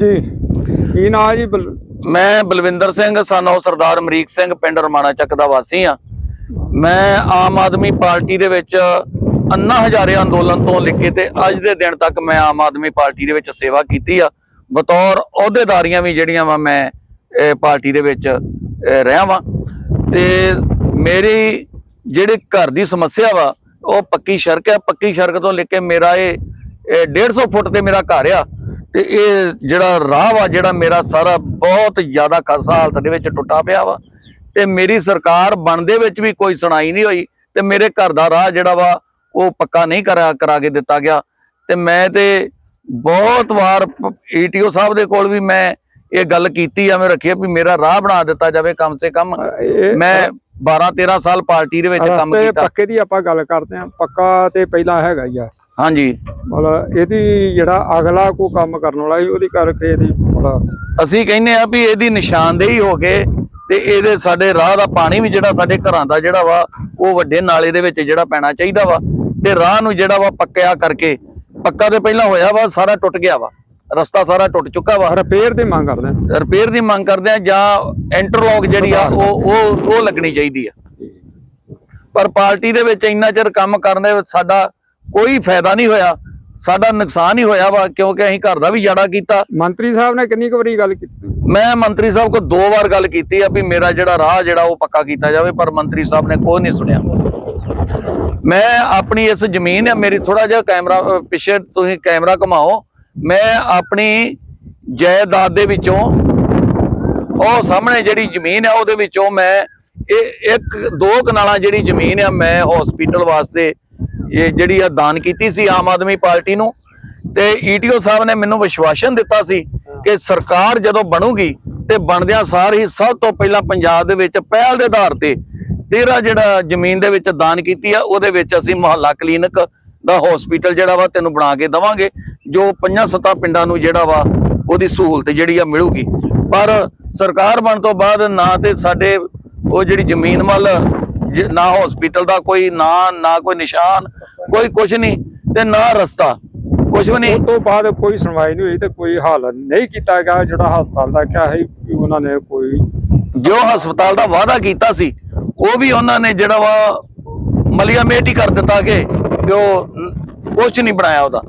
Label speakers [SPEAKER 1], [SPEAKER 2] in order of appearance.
[SPEAKER 1] ਜੀ, ਕੀ ਨਾਂ ਜੀ? ਬਲ-
[SPEAKER 2] ਮੈਂ ਬਲਵਿੰਦਰ ਸਿੰਘ ਸਾਨੋ ਸਰਦਾਰ ਅਮਰੀਕ ਸਿੰਘ, ਪਿੰਡ ਰਮਾਣਾ ਚੱਕ ਦਾ ਵਾਸੀ ਆ ਮੈਂ ਆਮ ਆਦਮੀ ਪਾਰਟੀ ਦੇ ਵਿੱਚ ਅੰਨਾ ਹਜ਼ਾਰੇ ਅੰਦੋਲਨ ਤੋਂ ਲੈ ਕੇ ਤੇ ਅੱਜ ਦੇ ਦਿਨ ਤੱਕ ਮੈਂ ਆਮ ਆਦਮੀ ਪਾਰਟੀ ਦੇ ਵਿੱਚ ਸੇਵਾ ਕੀਤੀ ਆ। ਬਤੌਰ ਅਹੁਦੇਦਾਰੀਆਂ ਵੀ ਜਿਹੜੀਆਂ ਵਾ ਮੈਂ ਪਾਰਟੀ ਦੇ ਵਿੱਚ ਰਿਹਾ ਵਾਂ। ਤੇ ਮੇਰੀ ਜਿਹੜੀ ਘਰ ਦੀ ਸਮੱਸਿਆ ਵਾ, ਉਹ ਪੱਕੀ ਸੜਕ ਹੈ ਪੱਕੀ ਸੜਕ ਤੋਂ ਲੈ ਕੇ ਮੇਰਾ ਇਹ ਇਹ 150 ਫੁੱਟ ਤੇ ਮੇਰਾ ਘਰ ਆ। ਤੇ ਇਹ ਜਿਹੜਾ ਰਾਹ ਵਾ ਜਿਹੜਾ ਮੇਰਾ ਸਾਰਾ ਬਹੁਤ ਜ਼ਿਆਦਾ ਖਸਤਾ ਹਾਲਤ ਦੇ ਵਿੱਚ ਟੁੱਟਾ ਪਿਆ ਵਾ। ਤੇ ਮੇਰੀ ਸਰਕਾਰ ਬਣਦੇ ਵਿੱਚ ਵੀ ਕੋਈ ਸੁਣਾਈ ਨਹੀਂ ਹੋਈ ਤੇ ਮੇਰੇ ਘਰ ਦਾ ਰਾਹ ਜਿਹੜਾ ਵਾ ਉਹ ਪੱਕਾ ਨਹੀਂ ਕਰਾ ਕਰਾ ਕੇ ਦਿੱਤਾ ਗਿਆ। ਤੇ ਮੈਂ ਤੇ ਬਹੁਤ ਵਾਰ ਈਟੀਓ ਸਾਹਿਬ ਦੇ ਕੋਲ ਵੀ ਮੈਂ ਇਹ ਗੱਲ ਕੀਤੀ ਆ ਮੈਂ ਰੱਖੀ ਵੀ ਮੇਰਾ ਰਾਹ ਬਣਾ ਦਿੱਤਾ ਜਾਵੇ ਕਮ ਸੇ ਕਮ। ਮੈਂ 12 13 ਸਾਲ ਪਾਰਟੀ ਦੇ ਵਿੱਚ ਕੰਮ ਕੀਤਾ।
[SPEAKER 1] ਪੱਕੇ ਦੀ ਆਪਾਂ ਗੱਲ ਕਰਦੇ ਆਂ। ਪੱਕਾ ਤੇ ਪਹਿਲਾਂ ਹੈਗਾ ਹੀ ਆ।
[SPEAKER 2] ਹਾਂਜੀ।
[SPEAKER 1] ਮਤਲਬ ਇਹਦੀ ਜਿਹੜਾ ਅਗਲਾ ਕੋ ਕੰਮ ਕਰਨ ਵਾਲਾ ਸੀ ਉਹਦੀ ਕਰਕੇ ਇਹਦੀ ਮਤਲਬ
[SPEAKER 2] ਅਸੀਂ ਕਹਿੰਦੇ ਆ ਵੀ ਇਹਦੀ ਨਿਸ਼ਾਨਦੇਹੀ ਹੋ ਕੇ ਤੇ ਇਹਦੇ ਸਾਡੇ ਰਾਹ ਦਾ ਪਾਣੀ ਵੀ ਜਿਹੜਾ ਸਾਡੇ ਘਰਾਂ ਦਾ ਜਿਹੜਾ ਵਾ ਉਹ ਵੱਡੇ ਨਾਲੇ ਦੇ ਵਿੱਚ ਜਿਹੜਾ ਪੈਣਾ ਚਾਹੀਦਾ ਵਾ। ਤੇ ਰਾਹ ਨੂੰ ਜਿਹੜਾ ਵਾ ਪੱਕਿਆ ਕਰਕੇ ਪੱਕਾ ਤੇ ਪਹਿਲਾਂ ਹੋਇਆ ਵਾ ਸਾਰਾ ਟੁੱਟ ਗਿਆ ਵਾ। ਰਸਤਾ ਸਾਰਾ ਟੁੱਟ ਚੁੱਕਾ ਵਾ।
[SPEAKER 1] ਰਿਪੇਅਰ ਦੀ ਮੰਗ ਕਰਦੇ ਆਂ।
[SPEAKER 2] ਰਿਪੇਅਰ ਦੀ ਮੰਗ ਕਰਦੇ ਆ ਜਾਂ ਇੰਟਰਲੌਕ ਜਿਹੜੀ ਆ ਉਹ ਉਹ ਉਹ ਲੱਗਣੀ ਚਾਹੀਦੀ ਆ। ਪਰ ਪਾਰਟੀ ਦੇ ਵਿੱਚ ਇੰਨਾ ਚਿਰ ਕੰਮ ਕਰਨ ਦੇ ਸਾਡਾ ਕੋਈ ਫਾਇਦਾ ਨਹੀਂ ਹੋਇਆ। ਸਾਡਾ ਨੁਕਸਾਨ ਹੀ ਹੋਇਆ ਵਾ ਕਿਉਂਕਿ ਅਸੀਂ ਘਰ ਦਾ ਵੀ ਜਾੜਾ ਕੀਤਾ।
[SPEAKER 1] ਮੰਤਰੀ ਸਾਹਿਬ ਨੇ ਕਿੰਨੀ ਕੁ ਵਾਰੀ ਗੱਲ ਕੀਤੀ?
[SPEAKER 2] ਮੈਂ ਮੰਤਰੀ ਸਾਹਿਬ ਕੋਲ ਦੋ ਵਾਰ ਗੱਲ ਕੀਤੀ ਆ ਵੀ ਮੇਰਾ ਜਿਹੜਾ ਰਾਹ ਜਿਹੜਾ ਉਹ ਪੱਕਾ ਕੀਤਾ ਜਾਵੇ ਪਰ ਮੰਤਰੀ ਸਾਹਿਬ ਨੇ ਕੋਈ ਨਹੀਂ ਸੁਣਿਆ। ਮੈਂ ਆਪਣੀ ਇਸ ਜ਼ਮੀਨ ਆ ਮੇਰੀ ਥੋੜਾ ਜਿਹਾ ਕੈਮਰਾ ਪਿੱਛੇ ਤੁਸੀਂ ਕੈਮਰਾ ਘੁਮਾਓ। ਮੈਂ ਆਪਣੀ ਜਾਇਦਾਦ ਦੇ ਵਿੱਚੋਂ ਉਹ ਸਾਹਮਣੇ ਜਿਹੜੀ ਜ਼ਮੀਨ ਆ ਉਹਦੇ ਵਿੱਚੋਂ ਮੈਂ ਇਹ ਇੱਕ ਦੋ ਕਨਾਲਾਂ ਜਿਹੜੀ ਜ਼ਮੀਨ ਆ ਮੈਂ ਹਸਪੀਟਲ ਵਾਸਤੇ ਇਹ ਜਿਹੜੀ ਆ ਦਾਨ ਕੀਤੀ ਸੀ ਆਮ ਆਦਮੀ ਪਾਰਟੀ ਨੂੰ ਤੇ ਈਟੀਓ ਸਾਹਿਬ ਨੇ ਮੈਨੂੰ ਵਿਸ਼ਵਾਸਨ ਦਿੱਤਾ ਸੀ ਕਿ ਸਰਕਾਰ ਜਦੋਂ ਬਣੂਗੀ ਤੇ ਬਣਦਿਆਂ ਸਾਰ ਹੀ ਸਭ ਤੋਂ ਪਹਿਲਾਂ ਪੰਜਾਬ ਦੇ ਵਿੱਚ ਪਹਿਲ ਦੇ ਆਧਾਰ ਤੇ ਤੇਰਾ ਜਿਹੜਾ ਜ਼ਮੀਨ ਦੇ ਵਿੱਚ ਦਾਨ ਕੀਤੀ ਆ, ਉਹਦੇ ਵਿੱਚ ਅਸੀਂ ਮੁਹੱਲਾ ਕਲੀਨਿਕ ਦਾ ਹਸਪੀਟਲ ਜਿਹੜਾ ਵਾ ਤੈਨੂੰ ਬਣਾ ਕੇ ਦਵਾਂਗੇ, ਜੋ ਪੰਜਾਂ ਸੱਤਾਂ ਪਿੰਡਾਂ ਨੂੰ ਜਿਹੜਾ ਵਾ ਉਹਦੀ ਸਹੂਲਤ ਜਿਹੜੀ ਆ ਮਿਲੂਗੀ। ਪਰ ਸਰਕਾਰ ਬਣ ਤੋਂ ਬਾਅਦ ਨਾ ਤੇ ਸਾਡੇ ਉਹ ਜਿਹੜੀ ਜ਼ਮੀਨ ਵੱਲ ਨਾ ਹਸਪੀਟਲ ਦਾ ਕੋਈ ਨਾ ਨਾ ਕੋਈ ਨਿਸ਼ਾਨ ਕੋਈ ਕੁਝ ਨਹੀਂ ਤੇ ਨਾ ਰਸਤਾ ਕੁਝ ਵੀ ਨਹੀਂ।
[SPEAKER 1] ਉਸ ਤੋਂ ਬਾਅਦ ਕੋਈ ਸੁਣਵਾਈ ਨਹੀਂ ਹੋਈ ਤੇ ਕੋਈ ਹੱਲ ਨਹੀਂ ਕੀਤਾ ਗਿਆ ਜਿਹੜਾ ਹਸਪਤਾਲ ਦਾ ਕਿਹਾ ਹੈ ਕਿ ਉਹਨਾਂ ਨੇ ਕੋਈ
[SPEAKER 2] ਜੋ ਹਸਪਤਾਲ ਦਾ ਵਾਅਦਾ ਕੀਤਾ ਸੀ ਉਹ ਵੀ ਉਹਨਾਂ ਨੇ ਜਿਹੜਾ ਵਾ ਮਲੀਆ ਮੇਟ ਹੀ ਕਰ ਦਿੱਤਾ ਕਿ ਉਹ ਕੁਝ ਨਹੀਂ ਬਣਾਇਆ ਉਹਦਾ।